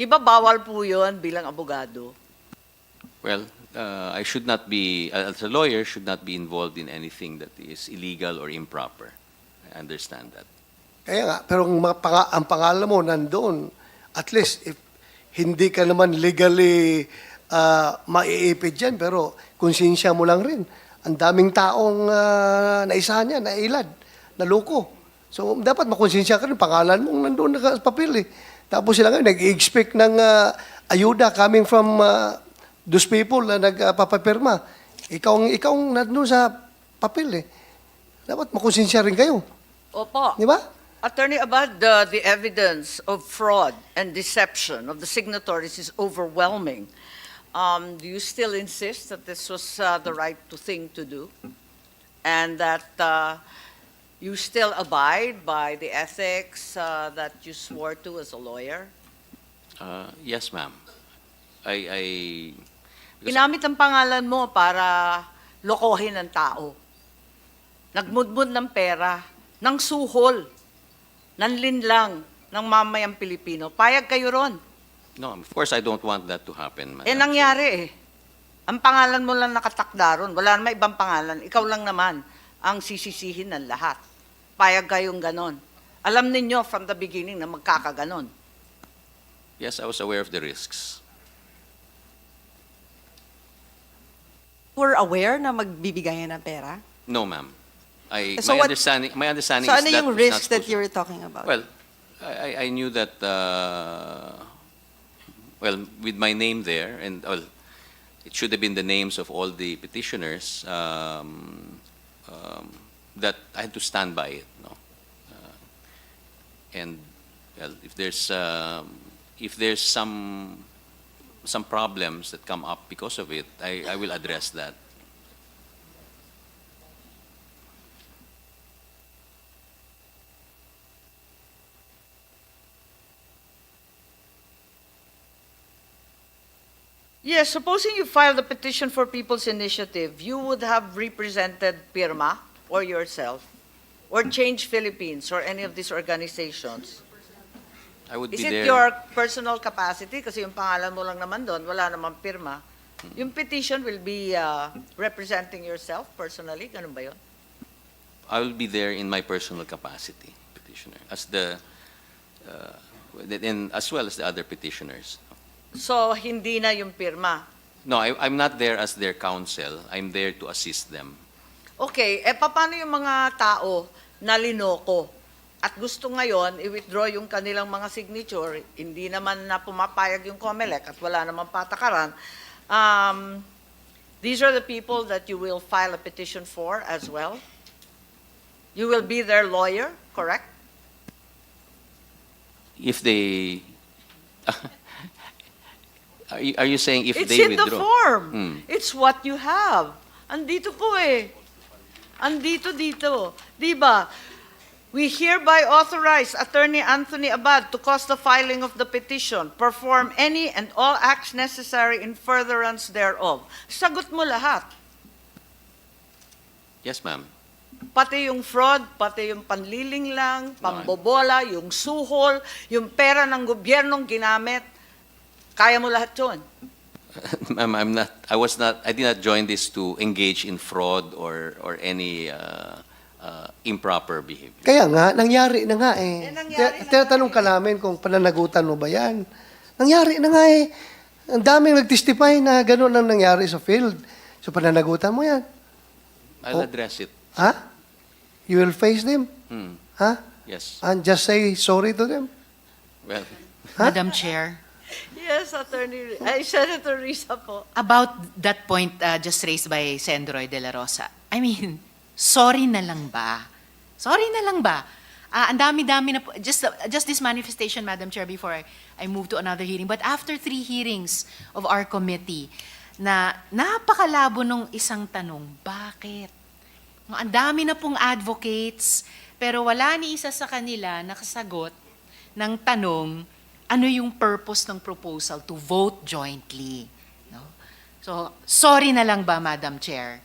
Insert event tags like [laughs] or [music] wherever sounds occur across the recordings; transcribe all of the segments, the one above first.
Di ba bawal po yun bilang abogado? Well, uh, I should not be, uh, as a lawyer, should not be involved in anything that is illegal or improper. I understand that. Kaya nga, pero ang, mga ang pangalan mo nandoon, at least, if hindi ka naman legally uh, maiipid dyan, pero konsensya mo lang rin. Ang daming taong uh, naisahan niya, nailad, naloko. So, dapat makonsensya ka rin, pangalan mo nandoon na papel eh. Tapos sila ngayon, nag-expect ng uh, ayuda coming from uh, those people na nagpapapirma. Ikaw, ang- ikaw ang nandun sa papel eh. Dapat makonsensya rin kayo. Opo. Di ba? Attorney Abad, the, the evidence of fraud and deception of the signatories is overwhelming. Um, do you still insist that this was uh, the right to thing to do? And that uh, you still abide by the ethics uh, that you swore to as a lawyer? Uh, yes, ma'am. I, I, Ginamit ang pangalan mo para lokohin ang tao. Nagmudmud ng pera, ng suhol, ng linlang ng mamayang Pilipino. Payag kayo ron. no, of course, I don't want that to happen, madam. Eh, nangyari eh. Ang pangalan mo lang nakatakda ron. Wala naman ibang pangalan. Ikaw lang naman ang sisisihin ng lahat. Payag kayong ganon. Alam ninyo from the beginning na magkakaganon. Yes, I was aware of the risks. were aware na magbibigayan ng pera? No, ma'am. I, So my what- understanding, my understanding So is ano that yung was not risk that you were talking about? Well, I, I- I knew that, uh, well, with my name there, and, well, it should have been the names of all the petitioners, um, um, that I had to stand by it, no? Uh, And, well, if there's, um, if there's some, some problems that come up because of it, I, I will address that. Yes, supposing you filed a petition for People's Initiative, you would have represented PIRMA or yourself, or Change Philippines or any of these organizations. I would Is be it there. your personal capacity? Kasi yung pangalan mo lang naman doon, wala namang pirma. Yung petition will be uh, representing yourself personally? Ganun ba yun? I will be there in my personal capacity, petitioner, as the, uh, and as well as the other petitioners. So, hindi na yung pirma. No, I, I'm not there as their counsel. I'm there to assist them. Okay, eh paano yung mga tao na linoko at gusto ngayon i-withdraw yung kanilang mga signature, hindi naman na pumapayag yung COMELEC at wala namang patakaran, um, these are the people that you will file a petition for as well? You will be their lawyer, correct? If they, [laughs] are you, are you saying if It's they in the withdraw? form. Hmm. It's what you have. Andito po eh. Andito dito. Di ba? We hereby authorize Attorney Anthony Abad to cause the filing of the petition, perform any and all acts necessary in furtherance thereof. Sagot mo lahat. Yes, ma'am. Pati yung fraud, pati yung panliling lang, pambobola, yung suhol, yung pera ng gobyernong ginamit. Kaya mo lahat yun. [laughs] Ma'am, I'm not, I was not, I did not join this to engage in fraud or, or any uh, uh, improper behavior. Kaya nga, nangyari na nga eh. Eh, nangyari na Tinatanong Tinatanong ka namin kung pananagutan mo ba yan. Nangyari na nga eh. Ang daming nag-testify na gano'n ang nangyari sa field. So pananagutan mo yan. I'll Oh. address it. Ha? You will face them? Hmm. Ha? Yes. And just say sorry to them? Well, Ha? Madam Chair, Yes, Attorney, ay, Senator Risa po. about that point uh, just raised by Sendroy De La Rosa, I mean, sorry na lang ba? Sorry na lang ba? Ah, ang dami-dami na po, just, just this manifestation, Madam Chair, before I, I move to another hearing. But after three hearings of our committee, na napakalabo nung isang tanong, bakit? Ang dami na pong advocates, pero wala ni isa sa kanila nakasagot ng tanong, ano yung purpose ng proposal to vote jointly? No? So, sorry na lang ba, Madam Chair?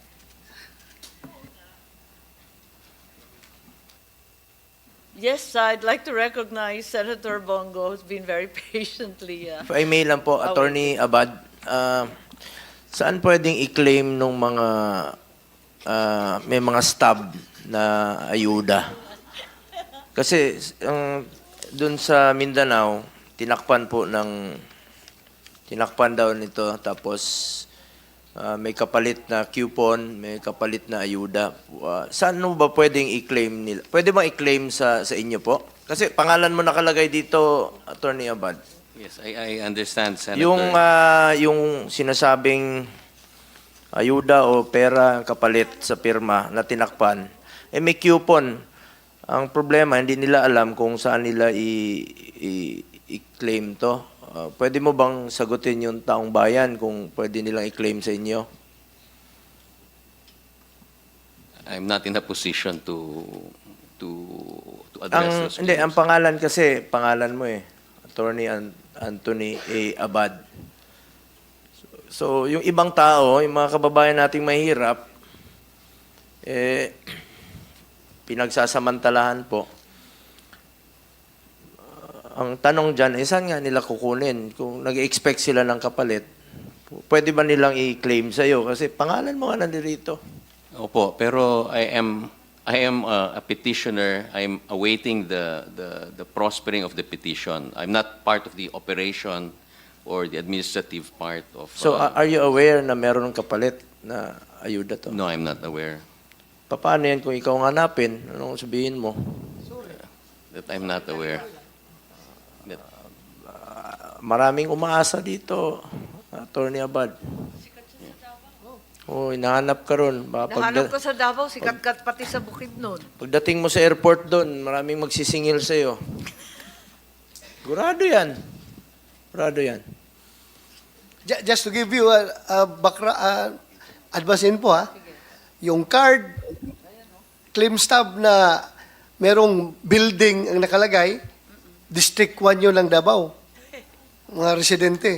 Yes, I'd like to recognize Senator Bongo, who's been very [laughs] patiently. Uh, If I may lang po, Attorney Abad, ah, saan pwedeng i-claim nung mga ah, may mga stub na ayuda? Kasi ang dun sa Mindanao, tinakpan po ng tinakpan daw nito tapos ah, may kapalit na coupon, may kapalit na ayuda. Ah, saan mo ba pwedeng i-claim nila? Pwede bang i-claim sa sa inyo po? Kasi pangalan mo nakalagay dito, Attorney Abad. Yes, I, I understand, Senator. Yung ah, yung sinasabing ayuda o pera kapalit sa pirma na tinakpan, eh may coupon. Ang problema, hindi nila alam kung saan nila i, i- i-claim to. Ah, pwede mo bang sagutin yung taong bayan kung pwede nilang i-claim sa inyo? I'm not in a position to to to address Ang, those hindi, ang pangalan kasi, pangalan mo eh. Attorney An- Anthony A. Abad. So, so, yung ibang tao, yung mga kababayan nating mahirap, eh, [clears throat] pinagsasamantalahan po. Ang tanong dyan, eh, saan nga nila kukunin? Kung nag-expect sila ng kapalit, pwede ba nilang i-claim sa'yo? Kasi pangalan mo nga nandito. Opo, pero I am I am uh, a petitioner. I'm awaiting the, the the prospering of the petition. I'm not part of the operation or the administrative part of. So, uh, a- are you aware na meron ng kapalit na ayuda to? no, I'm not aware Paano yan kung ikaw ang hanapin? Anong sabihin mo? that I'm not aware. Maraming umaasa dito, Attorney Abad. Oh, hinahanap ka ron. Nahanap ko sa Davao, sikat-kat pati sa bukid nun. pagdating mo sa airport doon, maraming magsisingil sa'yo. Gurado yan. Gurado yan. Ju- Just to give you a, a bakra, uh, advance info ha, yung card, claim stub na merong building ang nakalagay, District 1 yun ng Davao, mga residente.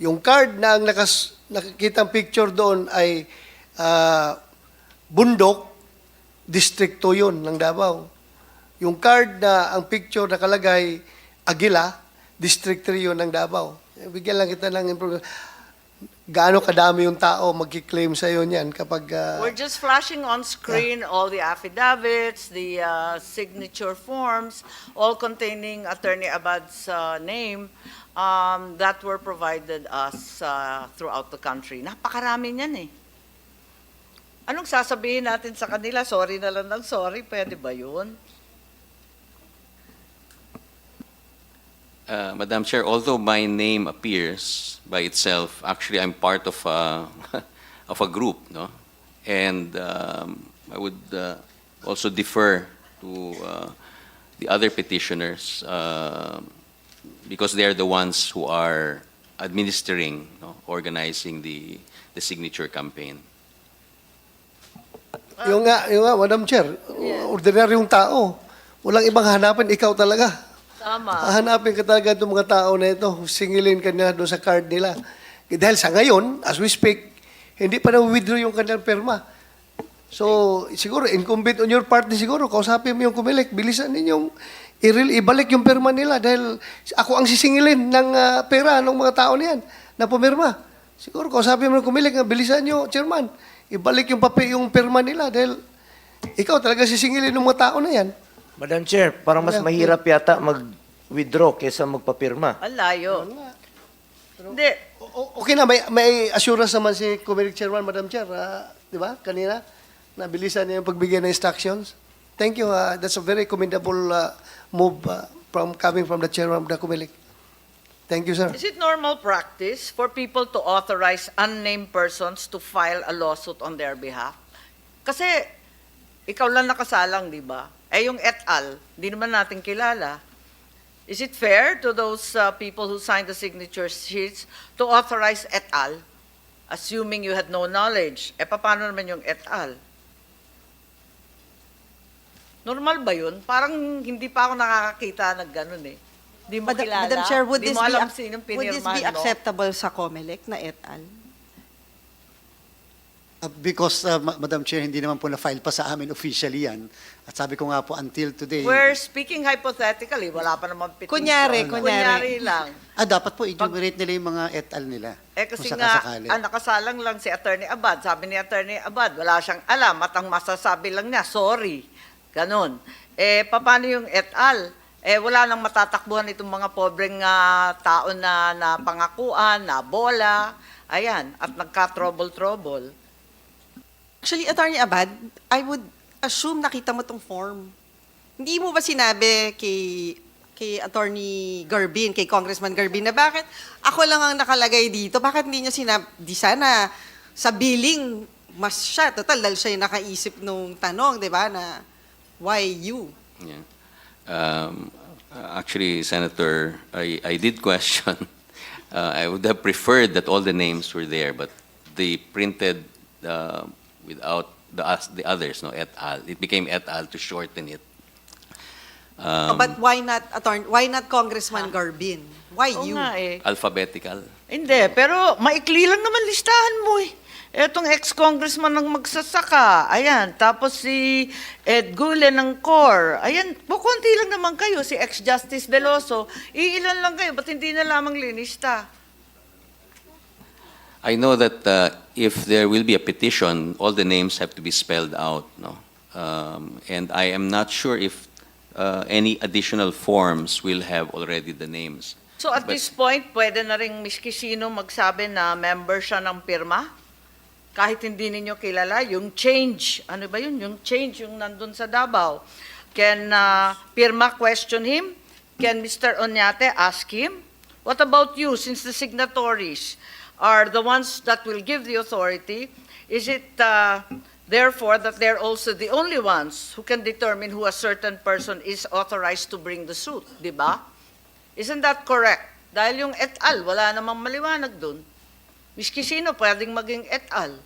Yung card na ang nakas, nakikita picture doon ay ah, bundok, District 2 yun ng Davao. Yung card na ang picture nakalagay, Agila, District 3 yun ng Davao. Eh, Bigyan lang kita ng information. Gaano kadami yung tao magkiklaim sa iyo niyan kapag ah, We're just flashing on screen all the affidavits, the uh, signature forms, all containing Attorney Abad's uh, name um, that were provided us uh, throughout the country. Napakarami niyan eh. Anong sasabihin natin sa kanila? Sorry na lang ng sorry. Pwede ba yun? Uh, Madam Chair, although my name appears by itself, actually I'm part of a, [laughs] of a group, no? And um, I would uh, also defer to uh, the other petitioners uh, because they're the ones who are administering, no, organizing the, the signature campaign. yung nga, yung nga, Madam Chair, ordinaryong tao. Walang ibang hanapin, ikaw talaga. Tama. Hahanapin ka talaga itong mga tao na ito. Singilin ka na doon sa card nila. Eh, Dahil sa ngayon, as we speak, hindi pa na-withdraw yung kanilang perma. So, siguro, incumbent on your part din siguro, kausapin mo yung kumilik, bilisan ninyong i- ibalik yung perma nila dahil ako ang sisingilin ng ah, pera ng mga tao niyan na pumirma. Siguro, kausapin mo yung kumilik, na bilisan nyo, chairman, ibalik yung papi, yung perma nila dahil ikaw talaga sisingilin ng mga tao na yan. Madam Chair, parang mas Yeah. mahirap yata mag-withdraw kaysa magpapirma. Ang layo. Hindi. O- o- Okay na, may, may assurance naman si Committee Chairman, Madam Chair, ah, di ba, kanina, nabilisan niya yung pagbigay ng instructions. Thank you, ah, that's a very commendable ah, move ah, from coming from the Chairman of the Committee. Thank you, sir. Is it normal practice for people to authorize unnamed persons to file a lawsuit on their behalf? Kasi ikaw lang nakasalang, di ba? Eh yung et al, di naman natin kilala. Is it fair to those uh, people who signed the signature sheets to authorize et al, assuming you had no knowledge? Eh paano naman yung et al? Normal ba yun? Parang hindi pa ako nakakakita ng ganun eh. Di mo Madam, kilala? Madam Chair, would this, be, alam ac- sinong would this be acceptable sa COMELEC na et al? Uh, Because, uh, Ma- Madam Chair, hindi naman po na-file pa sa amin officially yan. At sabi ko nga po, until today, We're speaking hypothetically, wala pa naman petition. Kunyari, Kunyari kunyari. lang. ah, dapat po enumerate nila yung mga et al nila. Eh kasi nga, ah, nakasalang lang si Attorney Abad. Sabi ni Attorney Abad, wala siyang alam at ang masasabi lang niya, sorry. Ganon. Eh, paano yung et al? Eh, wala nang matatakbuhan itong mga pobreng ah, tao na, na pangakuan, na bola. Ayan, at nagka-trouble-trouble. Actually, Attorney Abad, I would assume nakita mo tong form. Hindi mo ba sinabi kay kay Attorney Garbin, kay Congressman Garbin, na bakit ako lang ang nakalagay dito? Bakit hindi niya sinabi, di sana sa billing, mas siya, total, dahil siya yung nakaisip nung tanong, di ba, na why you? Yeah. Um, uh, actually, Senator, I, I did question. [laughs] Uh, I would have preferred that all the names were there, but they printed uh, without the, us- the others, no, et al. It became et al to shorten it. Um, But why not, Attorney, why not Congressman Garbin? Why Oo you? nga eh. alphabetical. Hindi, pero maikli lang naman listahan mo eh. Etong ex-congressman ng magsasaka, ayan. Tapos si Ed Gule ng CORE, ayan. Bukunti lang naman kayo, si ex-Justice Veloso. Iilan lang kayo, ba't hindi na lamang linista? I know that uh, if there will be a petition, all the names have to be spelled out, no? Um, and I am not sure if uh, any additional forms will have already the names. So at But- this point, pwede na rin miski sino magsabi na member siya ng pirma? Kahit hindi ninyo kilala, yung change, ano ba yun? Yung change, yung nandun sa Davao. Can uh, pirma question him? Can Mr. Onyate ask him? What about you, since the signatories are the ones that will give the authority? Is it uh, therefore that they're also the only ones who can determine who a certain person is authorized to bring the suit, di ba? Isn't that correct? Dahil yung et al, wala namang maliwanag dun. Miski sino pwedeng maging et al.